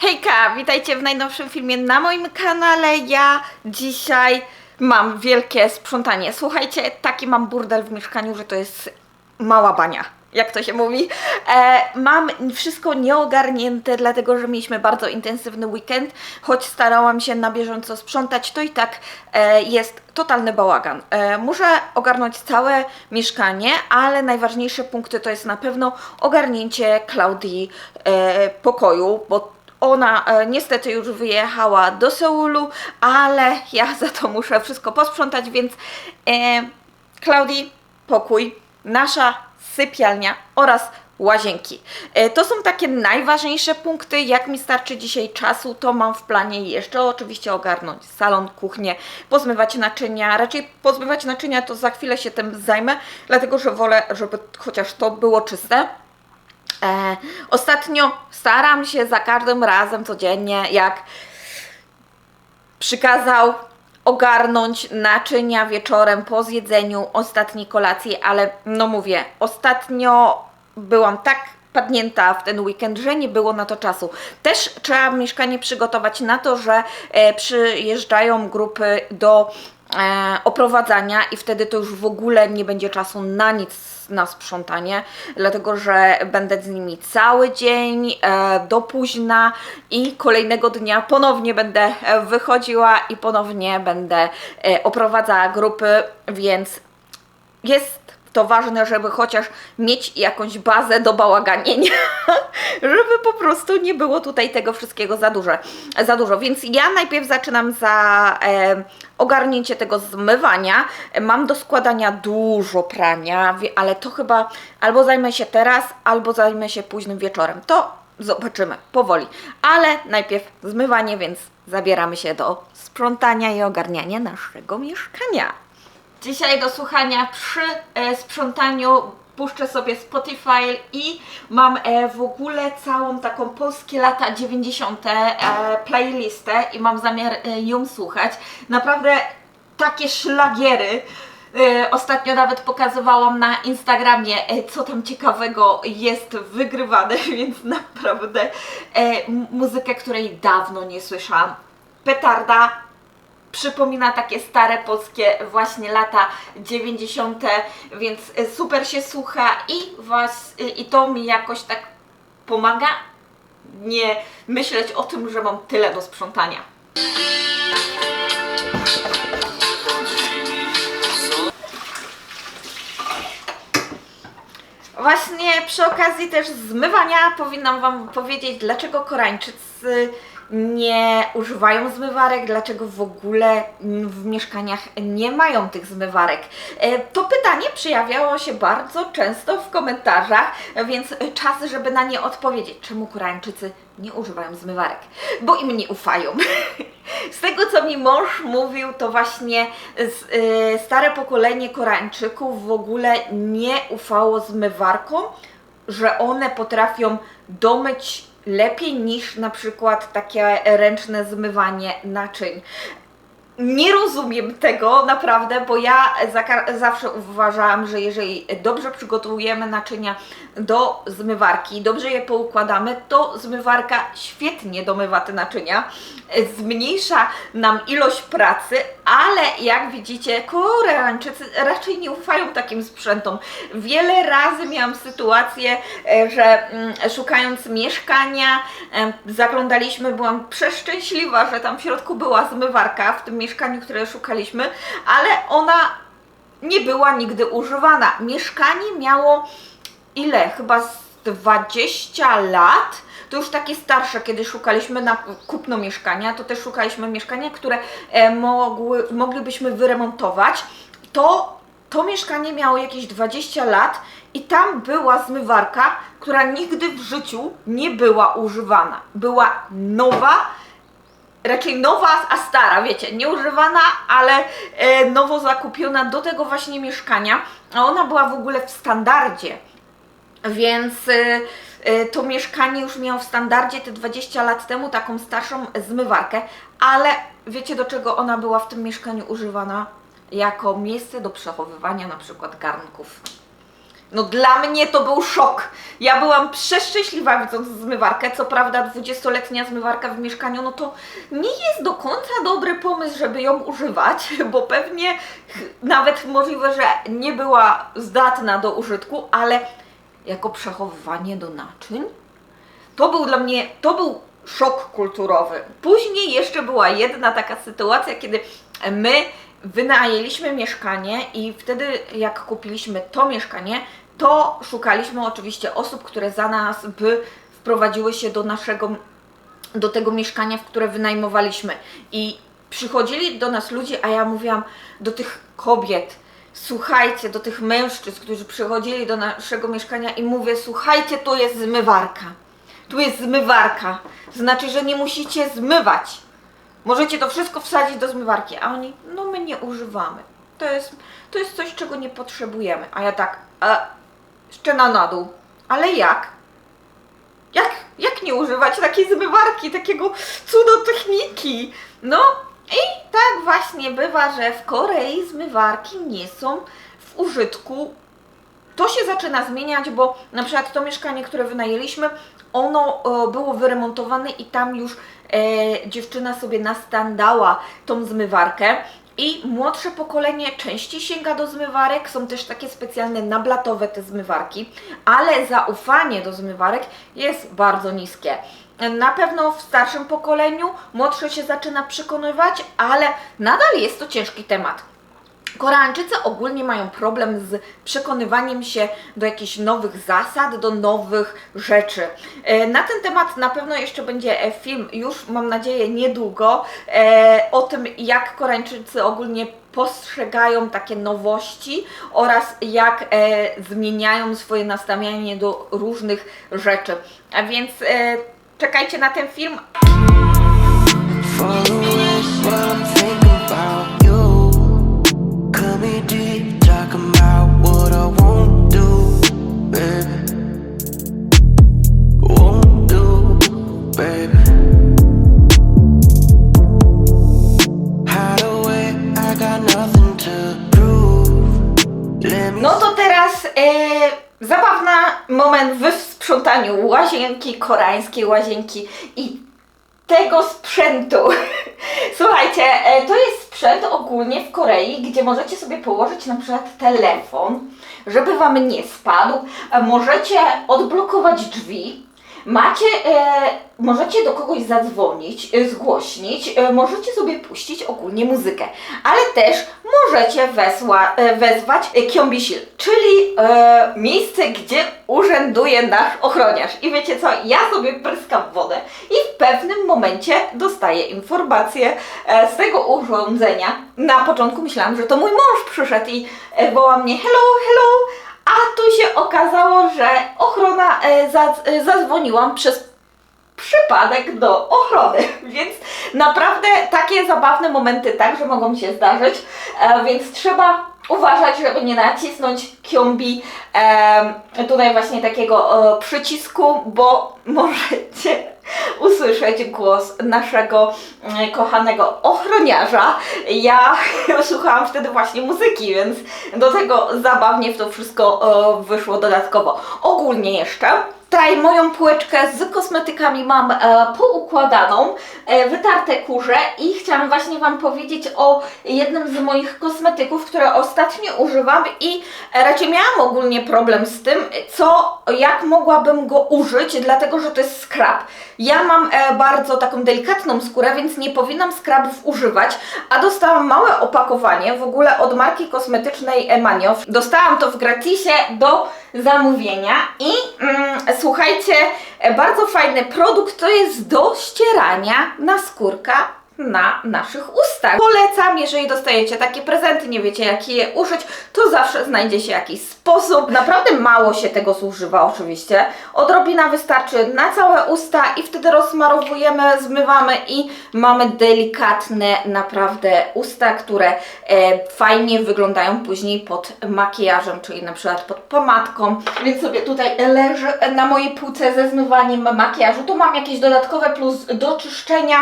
Hejka, witajcie w najnowszym filmie na moim kanale. Ja dzisiaj mam wielkie sprzątanie. Słuchajcie, taki mam burdel w mieszkaniu, że to jest mała bania. Jak to się mówi? E, mam wszystko nieogarnięte, dlatego że mieliśmy bardzo intensywny weekend. Choć starałam się na bieżąco sprzątać, to i tak e, jest totalny bałagan. E, muszę ogarnąć całe mieszkanie, ale najważniejsze punkty to jest na pewno ogarnięcie Klaudii e, pokoju, bo ona e, niestety już wyjechała do Seulu, ale ja za to muszę wszystko posprzątać, więc e, Klaudii, pokój, nasza sypialnia oraz łazienki. E, to są takie najważniejsze punkty. Jak mi starczy dzisiaj czasu, to mam w planie jeszcze oczywiście ogarnąć salon, kuchnię, pozmywać naczynia. Raczej pozmywać naczynia to za chwilę się tym zajmę, dlatego że wolę, żeby chociaż to było czyste. E, ostatnio staram się za każdym razem codziennie, jak przykazał ogarnąć naczynia wieczorem po zjedzeniu ostatniej kolacji, ale no mówię, ostatnio byłam tak padnięta w ten weekend, że nie było na to czasu. Też trzeba mieszkanie przygotować na to, że e, przyjeżdżają grupy do e, oprowadzania i wtedy to już w ogóle nie będzie czasu na nic na sprzątanie, dlatego że będę z nimi cały dzień e, do późna i kolejnego dnia ponownie będę e, wychodziła i ponownie będę e, oprowadzała grupy, więc jest to ważne, żeby chociaż mieć jakąś bazę do bałaganienia, żeby po prostu nie było tutaj tego wszystkiego za dużo. Za dużo. Więc ja najpierw zaczynam za e, ogarnięcie tego zmywania. Mam do składania dużo prania, ale to chyba albo zajmę się teraz, albo zajmę się późnym wieczorem. To zobaczymy powoli. Ale najpierw zmywanie, więc zabieramy się do sprzątania i ogarniania naszego mieszkania. Dzisiaj do słuchania przy e, sprzątaniu puszczę sobie Spotify i mam e, w ogóle całą taką polskie lata 90. E, playlistę i mam zamiar e, ją słuchać. Naprawdę takie szlagiery. E, Ostatnio nawet pokazywałam na Instagramie, e, co tam ciekawego jest wygrywane, więc naprawdę e, muzykę, której dawno nie słyszałam. Petarda, przypomina takie stare polskie właśnie lata 90., więc y, super się słucha i was y, i to mi jakoś tak pomaga nie myśleć o tym, że mam tyle do sprzątania. Właśnie przy okazji też zmywania powinnam Wam powiedzieć, dlaczego Koreańczycy nie używają zmywarek, dlaczego w ogóle w mieszkaniach nie mają tych zmywarek. E, To pytanie przejawiało się bardzo często w komentarzach, więc czas, żeby na nie odpowiedzieć. Czemu Koreańczycy nie używają zmywarek? Bo im nie ufają. Z tego, co mi mąż mówił, to właśnie y, stare pokolenie Koreańczyków w ogóle nie ufało zmywarkom, że one potrafią domyć lepiej niż na przykład takie ręczne zmywanie naczyń. Nie rozumiem tego naprawdę, bo ja za, zawsze uważałam, że jeżeli dobrze przygotowujemy naczynia do zmywarki, dobrze je poukładamy, to zmywarka świetnie domywa te naczynia, zmniejsza nam ilość pracy, ale jak widzicie, Koreańczycy raczej nie ufają takim sprzętom. Wiele razy miałam sytuację, e, że mm, szukając mieszkania, zaglądaliśmy, byłam przeszczęśliwa, że tam w środku była zmywarka w tym mieszkaniu, które szukaliśmy, ale ona nie była nigdy używana. Mieszkanie miało ile? Chyba z 20 lat. To już takie starsze, kiedy szukaliśmy na kupno mieszkania, to też szukaliśmy mieszkania, które e, mogły, moglibyśmy wyremontować. To to mieszkanie miało jakieś 20 lat i tam była zmywarka, która nigdy w życiu nie była używana. Była nowa, raczej nowa, a stara, wiecie, nieużywana, ale e, nowo zakupiona do tego właśnie mieszkania, a ona była w ogóle w standardzie. Więc y, y, to mieszkanie już miało w standardzie te 20 lat temu taką starszą zmywarkę, ale wiecie do czego ona była w tym mieszkaniu używana? Jako miejsce do przechowywania na przykład garnków. No dla mnie to był szok. Ja byłam przeszczęśliwa widząc zmywarkę. Co prawda 20-letnia zmywarka w mieszkaniu, no to nie jest do końca dobry pomysł, żeby ją używać, bo pewnie nawet możliwe, że nie była zdatna do użytku, ale jako przechowywanie do naczyń, to był dla mnie, to był szok kulturowy. Później jeszcze była jedna taka sytuacja, kiedy my wynajęliśmy mieszkanie i wtedy jak kupiliśmy to mieszkanie, to szukaliśmy oczywiście osób, które za nas by wprowadziły się do naszego do tego mieszkania, w które wynajmowaliśmy. I przychodzili do nas ludzie, a ja mówiłam do tych kobiet, słuchajcie, do tych mężczyzn, którzy przychodzili do naszego mieszkania i mówię, słuchajcie, tu jest zmywarka. Tu jest zmywarka. Znaczy, że nie musicie zmywać. Możecie to wszystko wsadzić do zmywarki, a oni, no my nie używamy. To jest, to jest coś, czego nie potrzebujemy. A ja tak, e, szczena na dół. Ale jak? Jak, jak nie używać takiej zmywarki, takiego cudotechniki? No i tak właśnie bywa, że w Korei zmywarki nie są w użytku. To się zaczyna zmieniać, bo na przykład to mieszkanie, które wynajęliśmy, ono e, było wyremontowane i tam już e, dziewczyna sobie nastandała tą zmywarkę. I młodsze pokolenie częściej sięga do zmywarek, są też takie specjalne nablatowe te zmywarki, ale zaufanie do zmywarek jest bardzo niskie. Na pewno w starszym pokoleniu młodsze się zaczyna przekonywać, ale nadal jest to ciężki temat. Koreańczycy ogólnie mają problem z przekonywaniem się do jakichś nowych zasad, do nowych rzeczy. E, Na ten temat na pewno jeszcze będzie e, film, już mam nadzieję niedługo, e, o tym jak Koreańczycy ogólnie postrzegają takie nowości oraz jak zmieniają swoje nastawienie do różnych rzeczy. A więc czekajcie na ten film, e, zabawna moment w sprzątaniu łazienki, koreańskiej łazienki i tego sprzętu. Słuchajcie, e, to jest sprzęt ogólnie w Korei, gdzie możecie sobie położyć na przykład telefon, żeby wam nie spadł. E, Możecie odblokować drzwi. Macie, e, możecie do kogoś zadzwonić, e, zgłośnić, e, możecie sobie puścić ogólnie muzykę, ale też możecie wesła, e, wezwać Kyombisil, czyli e, miejsce, gdzie urzęduje nasz ochroniarz. I wiecie co, ja sobie pryskam wodę i w pewnym momencie dostaję informację e, z tego urządzenia. Na początku myślałam, że to mój mąż przyszedł i e, woła mnie hello, hello, a tu się okazało, że ochrona e, e, zadzwoniłam przez przypadek do ochrony, więc naprawdę takie zabawne momenty także mogą się zdarzyć, e, więc trzeba uważać, żeby nie nacisnąć kiombi e, tutaj właśnie takiego e, przycisku, bo możecie usłyszeć głos naszego e, kochanego ochroniarza. Ja słuchałam wtedy właśnie muzyki, więc do tego zabawnie w to wszystko e, wyszło dodatkowo. Ogólnie jeszcze Tutaj moją półeczkę z kosmetykami mam e, poukładaną, e, wytarte kurze i chciałam właśnie Wam powiedzieć o jednym z moich kosmetyków, które ostatnio używam i raczej miałam ogólnie problem z tym, co, jak mogłabym go użyć, dlatego że to jest scrub. Ja mam e, bardzo taką delikatną skórę, więc nie powinnam scrubów używać, a dostałam małe opakowanie w ogóle od marki kosmetycznej Emaniow. Dostałam to w gratisie do zamówienia i mm, słuchajcie, e, bardzo fajny produkt to jest do ścierania na skórka na naszych ustach. Polecam, jeżeli dostajecie takie prezenty, nie wiecie jak je użyć, to zawsze znajdzie się jakiś sposób. Naprawdę mało się tego zużywa oczywiście. Odrobina wystarczy na całe usta i wtedy rozsmarowujemy, zmywamy i mamy delikatne naprawdę usta, które e, fajnie wyglądają później pod makijażem, czyli na przykład pod pomadką. Więc sobie tutaj leży na mojej półce ze zmywaniem makijażu. Tu mam jakieś dodatkowe plus do czyszczenia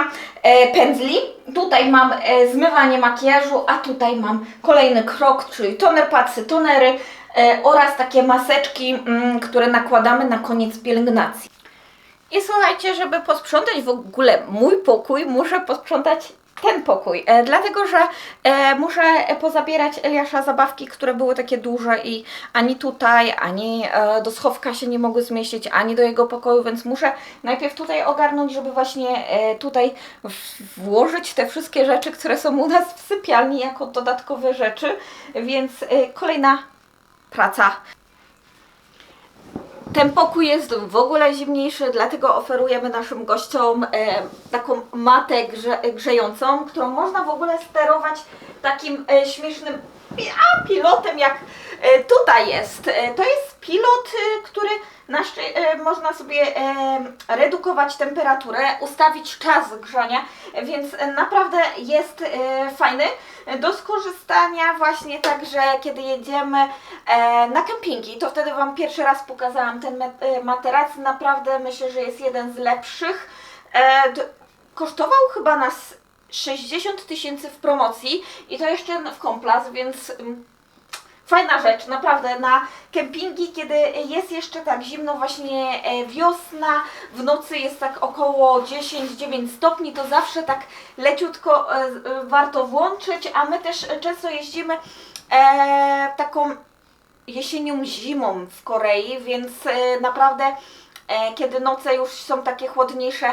pędzli. Tutaj mam e, zmywanie makijażu, a tutaj mam kolejny krok, czyli toner padsy, tonery. e, oraz takie maseczki, mm, które nakładamy na koniec pielęgnacji. I słuchajcie, żeby posprzątać w ogóle mój pokój, muszę posprzątać ten pokój, e, dlatego że e, muszę pozabierać Eliasza zabawki, które były takie duże i ani tutaj, ani e, do schowka się nie mogły zmieścić, ani do jego pokoju, więc muszę najpierw tutaj ogarnąć, żeby właśnie e, tutaj włożyć te wszystkie rzeczy, które są u nas w sypialni jako dodatkowe rzeczy, więc e, kolejna praca. Ten pokój jest w ogóle zimniejszy, dlatego oferujemy naszym gościom e, taką matę grze, grzejącą, którą można w ogóle sterować takim e, śmiesznym a, pilotem, jak e, tutaj jest. E, to jest pilot, e, który na można sobie redukować temperaturę, ustawić czas grzania, więc naprawdę jest fajny do skorzystania właśnie także kiedy jedziemy na kempingi, to wtedy Wam pierwszy raz pokazałam ten materac, naprawdę myślę, że jest jeden z lepszych. Kosztował chyba nas 60 tysięcy w promocji i to jeszcze w komplas, więc mm, fajna rzecz, naprawdę na kempingi, kiedy jest jeszcze tak zimno, właśnie e, wiosna, w nocy jest tak około 10-9 stopni, to zawsze tak leciutko e, e, warto włączyć, a my też często jeździmy taką jesienią, zimą w Korei, więc naprawdę kiedy noce już są takie chłodniejsze,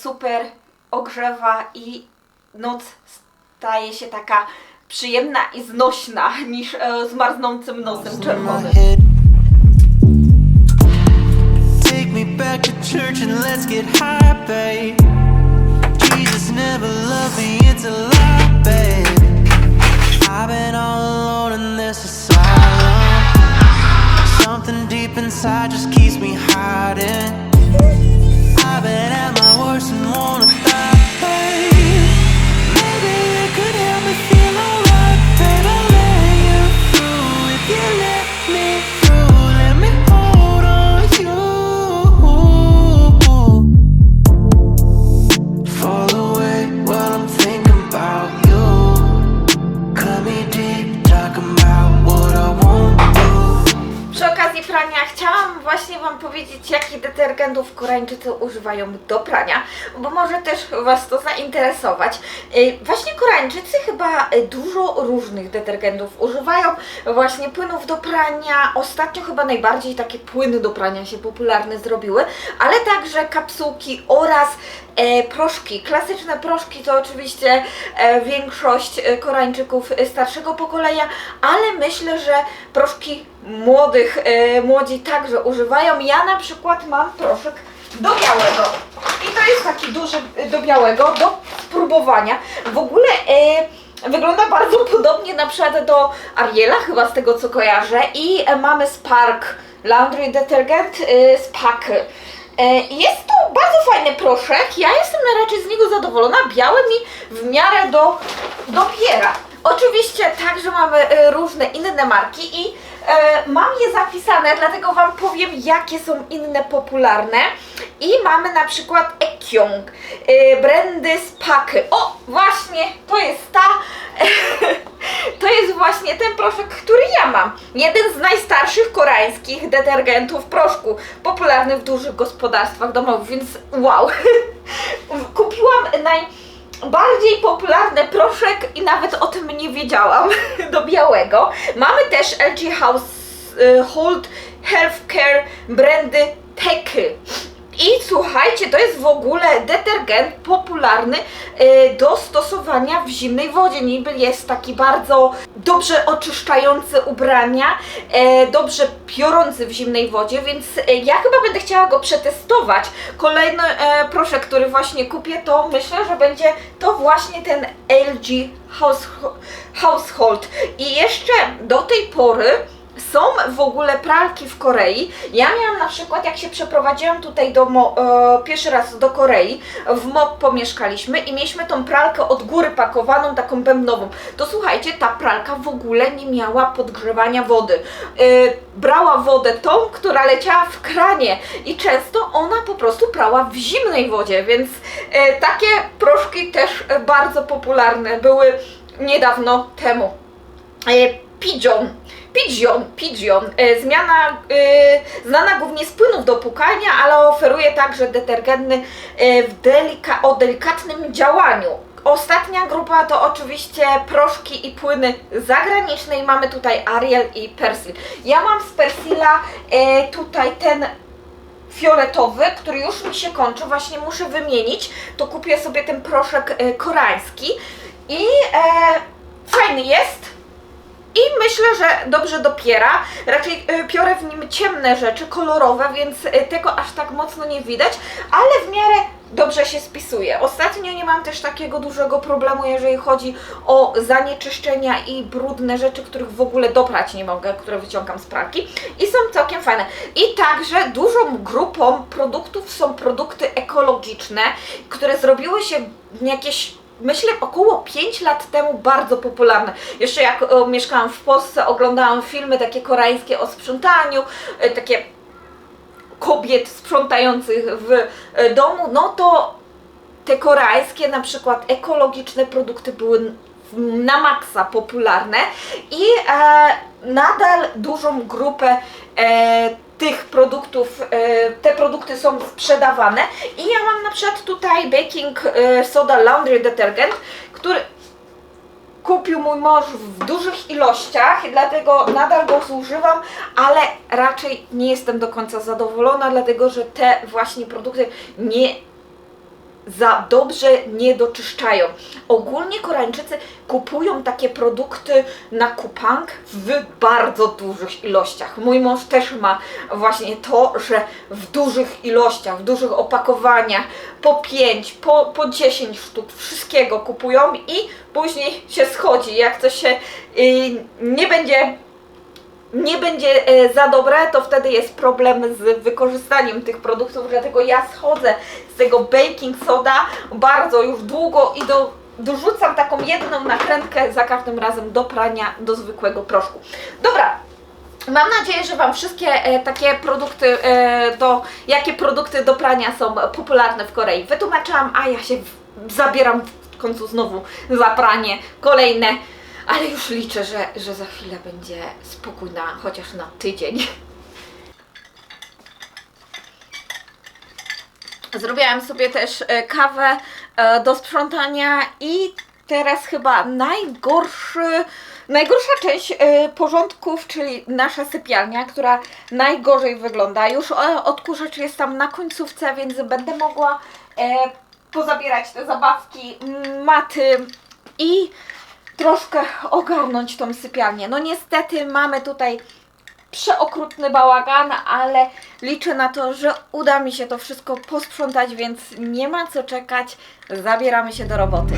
super ogrzewa i noc staje się taka przyjemna i znośna niż e, z marznącym nosem my czerwonym. Take me back to church and let's get high, babe. Jesus never loved me, Koreańczycy używają do prania, bo może też Was to zainteresować. Y, Właśnie Koreańczycy chyba y, dużo różnych detergentów używają, właśnie płynów do prania. Ostatnio chyba najbardziej takie płyny do prania się popularne zrobiły, ale także kapsułki oraz e, proszki. Klasyczne proszki to oczywiście e, większość e, Koreańczyków starszego pokolenia, ale myślę, że proszki młodych, młodzi także używają. Ja na przykład mam proszek do białego. I to jest taki duży e, do białego, do spróbowania. W ogóle e, wygląda bardzo podobnie na przykład do Ariela, chyba z tego co kojarzę. I e, mamy Spark Laundry Detergent. E, Jest to bardzo fajny proszek. Ja jestem raczej z niego zadowolona. Biały mi w miarę do, dopiera. Oczywiście także mamy e, różne inne marki i e, mam je zapisane, dlatego Wam powiem, jakie są inne popularne. I mamy na przykład Ekyong, e, brandy z Paky. O, właśnie, to jest ta, to jest właśnie ten proszek, który ja mam. Jeden z najstarszych koreańskich detergentów proszku, popularny w dużych gospodarstwach domowych, więc wow. Kupiłam najbardziej popularny proszek i nawet o tym nie wiedziałam do białego. Mamy też LG House y, Hold Healthcare brandy Teky. I słuchajcie, to jest w ogóle detergent popularny y, do stosowania w zimnej wodzie. Niby jest taki bardzo dobrze oczyszczający ubrania, e, dobrze piorący w zimnej wodzie, więc e, ja chyba będę chciała go przetestować. Kolejny e, proszek, który właśnie kupię, to myślę, że będzie to właśnie ten LG House, Household. I jeszcze do tej pory są w ogóle pralki w Korei. Ja miałam na przykład, jak się przeprowadziłam tutaj do e, pierwszy raz do Korei, w MOP pomieszkaliśmy i mieliśmy tą pralkę od góry pakowaną, taką bębnową. To słuchajcie, ta pralka w ogóle nie miała podgrzewania wody. E, brała wodę tą, która leciała w kranie i często ona po prostu prała w zimnej wodzie, więc e, takie proszki też bardzo popularne były niedawno temu. E. Pigeon, Pigeon, e, zmiana e, znana głównie z płynów do płukania, ale oferuje także detergentny e, delika, o delikatnym działaniu. Ostatnia grupa to oczywiście proszki i płyny zagraniczne i mamy tutaj Ariel i Persil. Ja mam z Persila tutaj ten fioletowy, który już mi się kończy, właśnie muszę wymienić, to kupię sobie ten proszek koreański i e, fajny jest. I myślę, że dobrze dopiera. Raczej e, piorę w nim ciemne rzeczy, kolorowe, więc e, tego aż tak mocno nie widać, ale w miarę dobrze się spisuje. Ostatnio nie mam też takiego dużego problemu, jeżeli chodzi o zanieczyszczenia i brudne rzeczy, których w ogóle doprać nie mogę, które wyciągam z pralki i są całkiem fajne. I także dużą grupą produktów są produkty ekologiczne, które zrobiły się jakieś myślę około 5 lat temu bardzo popularne. Jeszcze jak e, mieszkałam w Polsce, oglądałam filmy takie koreańskie o sprzątaniu, e, takie kobiet sprzątających w e, domu, no to te koreańskie na przykład ekologiczne produkty były na maksa popularne i e, nadal dużą grupę e, tych produktów, e, te produkty są sprzedawane. I ja mam na przykład tutaj baking e, soda laundry detergent, który kupił mój mąż w dużych ilościach, dlatego nadal go zużywam, ale raczej nie jestem do końca zadowolona, dlatego że te właśnie produkty nie za dobrze nie doczyszczają. Ogólnie Koreańczycy kupują takie produkty na kupang w bardzo dużych ilościach. Mój mąż też ma właśnie to, że w dużych ilościach, w dużych opakowaniach, po 5, po, po 10 sztuk wszystkiego kupują i później się schodzi. Jak coś się y, nie będzie nie będzie e, za dobre, to wtedy jest problem z wykorzystaniem tych produktów, dlatego ja schodzę z tego baking soda bardzo już długo i do, dorzucam taką jedną nakrętkę za każdym razem do prania do zwykłego proszku. Dobra, Mam nadzieję, że Wam wszystkie e, takie produkty, e, do, jakie produkty do prania są popularne w Korei wytłumaczyłam, a ja się w, zabieram w końcu znowu za pranie kolejne, ale już liczę, że, że za chwilę będzie spokój na chociaż na tydzień. Zrobiłam sobie też e, kawę e, do sprzątania i teraz chyba najgorszy, najgorsza część e, porządków, czyli nasza sypialnia, która najgorzej wygląda. Już odkurzacz jest tam na końcówce, więc będę mogła pozabierać te zabawki, maty i troszkę ogarnąć tą sypialnię. No niestety mamy tutaj przeokrutny bałagan, ale liczę na to, że uda mi się to wszystko posprzątać, więc nie ma co czekać. Zabieramy się do roboty.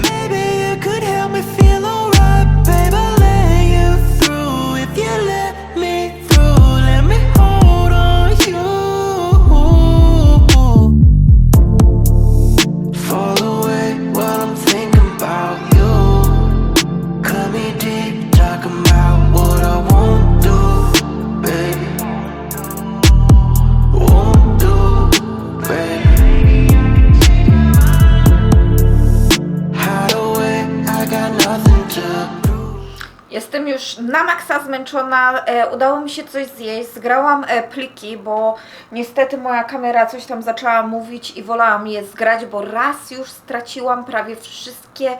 Jestem już na maksa zmęczona. E, udało mi się coś zjeść. Zgrałam e, pliki, bo niestety moja kamera coś tam zaczęła mówić i wolałam je zgrać, bo raz już straciłam prawie wszystkie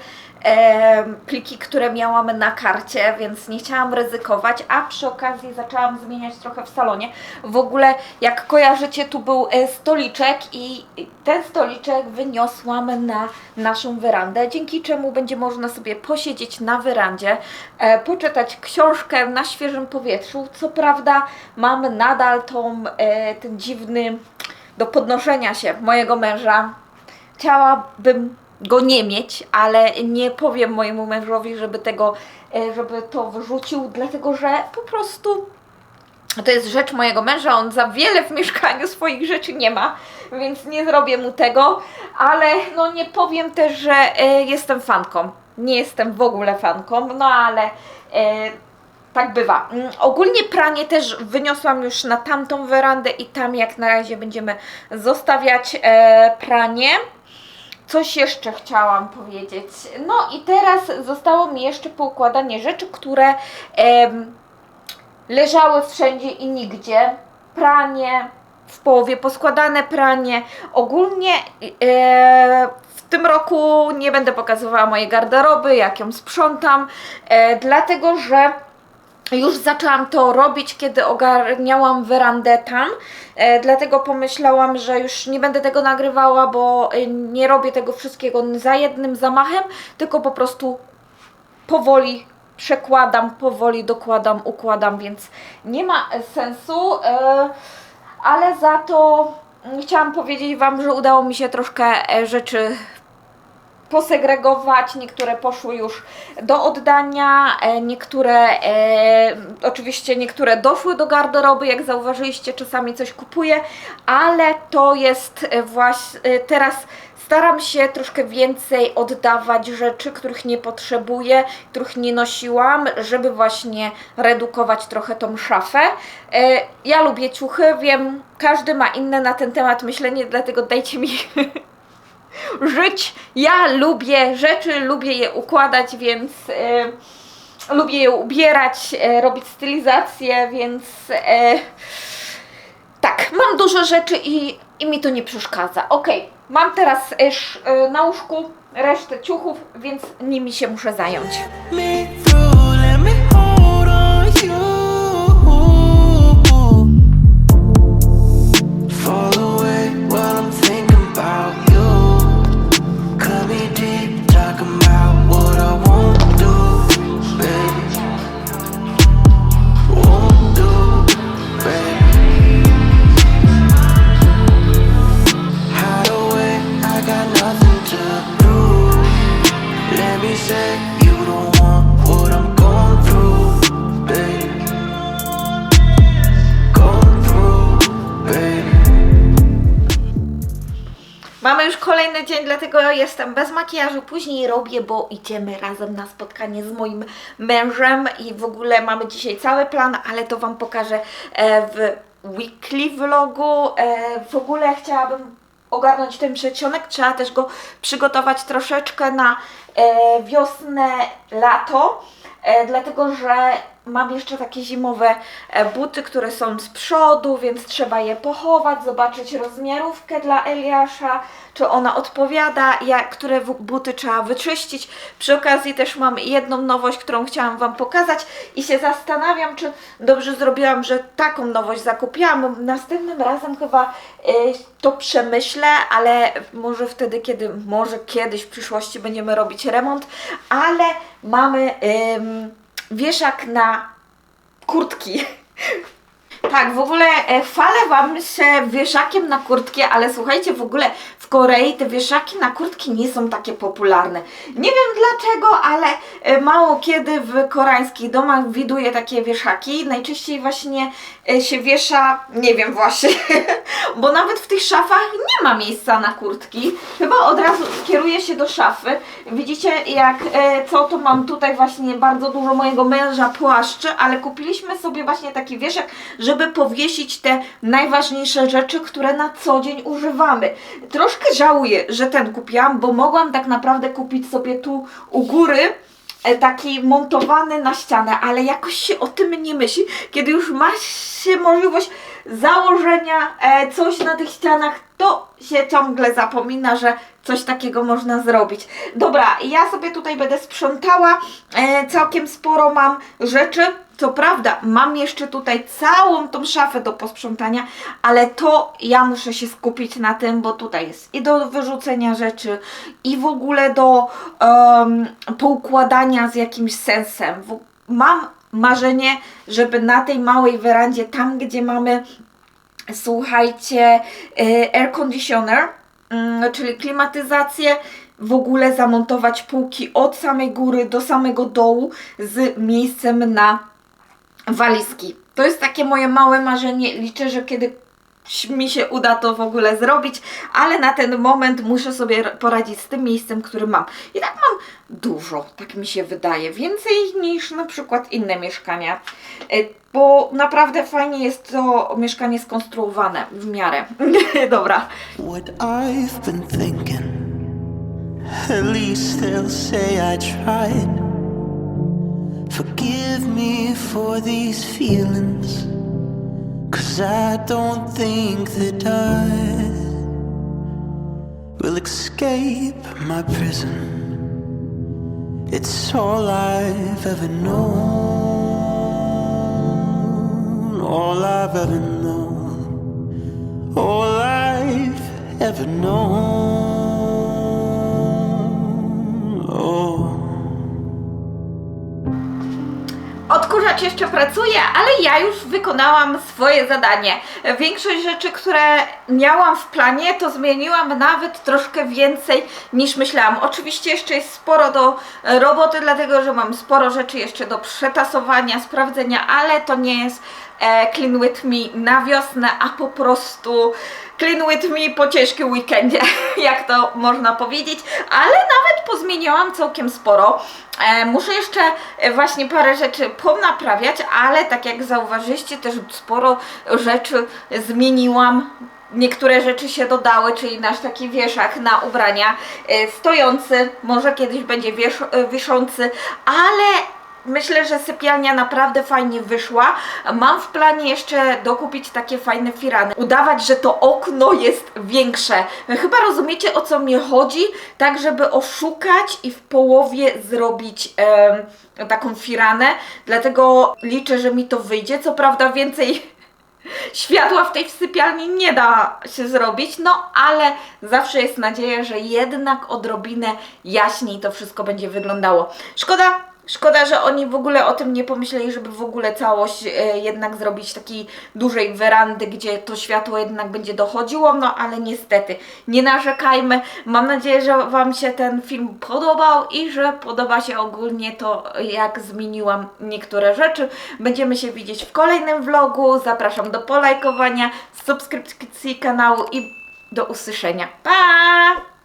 pliki, które miałam na karcie, więc nie chciałam ryzykować, a przy okazji zaczęłam zmieniać trochę w salonie. W ogóle, jak kojarzycie, tu był e, stoliczek i ten stoliczek wyniosłam na naszą werandę, dzięki czemu będzie można sobie posiedzieć na werandzie, e, poczytać książkę na świeżym powietrzu. Co prawda mam nadal tą, e, ten dziwny do podnoszenia się mojego męża. Chciałabym go nie mieć, ale nie powiem mojemu mężowi, żeby tego, e, żeby to wyrzucił, dlatego że po prostu to jest rzecz mojego męża, on za wiele w mieszkaniu swoich rzeczy nie ma, więc nie zrobię mu tego, ale no nie powiem też, że e, jestem fanką. Nie jestem w ogóle fanką, no ale e, tak bywa. Mm, Ogólnie pranie też wyniosłam już na tamtą werandę i tam jak na razie będziemy zostawiać pranie. Coś jeszcze chciałam powiedzieć. No i teraz zostało mi jeszcze poukładanie rzeczy, które em, leżały wszędzie i nigdzie. Pranie, w połowie poskładane pranie. Ogólnie e, w tym roku nie będę pokazywała mojej garderoby, jak ją sprzątam, e, dlatego że już zaczęłam to robić, kiedy ogarniałam werandę tam, e, dlatego pomyślałam, że już nie będę tego nagrywała, bo e, nie robię tego wszystkiego za jednym zamachem, tylko po prostu powoli przekładam, powoli dokładam, układam, więc nie ma sensu, e, ale za to chciałam powiedzieć Wam, że udało mi się troszkę e, rzeczy posegregować, niektóre poszły już do oddania, e, niektóre, e, oczywiście niektóre doszły do garderoby, jak zauważyliście, czasami coś kupuję, ale to jest właśnie teraz staram się troszkę więcej oddawać rzeczy, których nie potrzebuję, których nie nosiłam, żeby właśnie redukować trochę tą szafę. E, ja lubię ciuchy, wiem, każdy ma inne na ten temat myślenie, dlatego dajcie mi żyć. Ja lubię rzeczy, lubię je układać, więc e, lubię je ubierać, e, robić stylizację, więc e, tak, mam dużo rzeczy i, i mi to nie przeszkadza. Ok, mam teraz e, e, na łóżku resztę ciuchów, więc nimi się muszę zająć. Mamy już kolejny dzień, dlatego jestem bez makijażu. Później robię, bo idziemy razem na spotkanie z moim mężem i w ogóle mamy dzisiaj cały plan, ale to Wam pokażę e, w weekly vlogu. E, W ogóle chciałabym ogarnąć ten przedsionek, trzeba też go przygotować troszeczkę na e, wiosnę, lato. Dlatego że mam jeszcze takie zimowe e, buty, które są z przodu, więc trzeba je pochować, zobaczyć rozmiarówkę dla Eliasza, czy ona odpowiada, jak, które buty trzeba wyczyścić. Przy okazji też mam jedną nowość, którą chciałam Wam pokazać i się zastanawiam, czy dobrze zrobiłam, że taką nowość zakupiłam. Następnym razem chyba e, to przemyślę, ale może wtedy, kiedy, może kiedyś w przyszłości będziemy robić remont, ale mamy ym, wieszak na kurtki. Tak, w ogóle e, chwalę Wam się wieszakiem na kurtki, ale słuchajcie, w ogóle w Korei te wieszaki na kurtki nie są takie popularne. Nie wiem dlaczego, ale e, mało kiedy w koreańskich domach widuję takie wieszaki. Najczęściej właśnie e, się wiesza, nie wiem właśnie, bo nawet w tych szafach nie ma miejsca na kurtki. Chyba od razu kieruję się do szafy. Widzicie, jak co to mam tutaj właśnie bardzo dużo mojego męża płaszczy, ale kupiliśmy sobie właśnie taki wieszak, żeby powiesić te najważniejsze rzeczy, które na co dzień używamy. Troszkę żałuję, że ten kupiłam, bo mogłam tak naprawdę kupić sobie tu u góry e, taki montowany na ścianę, ale jakoś się o tym nie myśli, kiedy już ma się możliwość założenia e, coś na tych ścianach, to się ciągle zapomina, że coś takiego można zrobić. Dobra, ja sobie tutaj będę sprzątała, e, całkiem sporo mam rzeczy, co prawda mam jeszcze tutaj całą tą szafę do posprzątania, ale to ja muszę się skupić na tym, bo tutaj jest i do wyrzucenia rzeczy, i w ogóle do em, poukładania z jakimś sensem. Mam marzenie, żeby na tej małej werandzie, tam gdzie mamy, słuchajcie, y, air conditioner, mm, czyli klimatyzację, w ogóle zamontować półki od samej góry do samego dołu z miejscem na walizki. To jest takie moje małe marzenie. Liczę, że kiedy mi się uda to w ogóle zrobić, ale na ten moment muszę sobie poradzić z tym miejscem, które mam. I tak mam dużo, tak mi się wydaje. Więcej niż na przykład inne mieszkania. E, Bo naprawdę fajnie jest to mieszkanie skonstruowane w miarę. Dobra. What I've been thinking, at least they'll say I tried. Forgive me for these feelings. Cause I don't think that I will escape my prison. It's all I've ever known, all I've ever known, all I've ever known. Oh. Odkurzacz jeszcze pracuje, ale ja już wykonałam swoje zadanie. Większość rzeczy, które miałam w planie, to zmieniłam nawet troszkę więcej niż myślałam. Oczywiście jeszcze jest sporo do roboty, dlatego że mam sporo rzeczy jeszcze do przetasowania, sprawdzenia, ale to nie jest e, Clean With Me na wiosnę, a po prostu Clean With Me po ciężkim weekendzie, jak to można powiedzieć, ale nawet pozmieniałam całkiem sporo. E, muszę jeszcze e, właśnie parę rzeczy ponaprawiać, ale tak jak zauważyliście, też sporo rzeczy zmieniłam. Niektóre rzeczy się dodały, czyli nasz taki wieszak na ubrania e, stojący, może kiedyś będzie wiesz, wiszący, ale Myślę, że sypialnia naprawdę fajnie wyszła. Mam w planie jeszcze dokupić takie fajne firany. Udawać, że to okno jest większe. Chyba rozumiecie o co mi chodzi? Tak, żeby oszukać i w połowie zrobić taką firanę. Dlatego liczę, że mi to wyjdzie. Co prawda więcej światła w tej sypialni nie da się zrobić, no ale zawsze jest nadzieja, że jednak odrobinę jaśniej to wszystko będzie wyglądało. Szkoda, szkoda, że oni w ogóle o tym nie pomyśleli, żeby w ogóle całość e, jednak zrobić takiej dużej werandy, gdzie to światło jednak będzie dochodziło, no ale niestety nie narzekajmy. Mam nadzieję, że Wam się ten film podobał i że podoba się ogólnie to, jak zmieniłam niektóre rzeczy. Będziemy się widzieć w kolejnym vlogu. Zapraszam do polajkowania, subskrypcji kanału i do usłyszenia. Pa!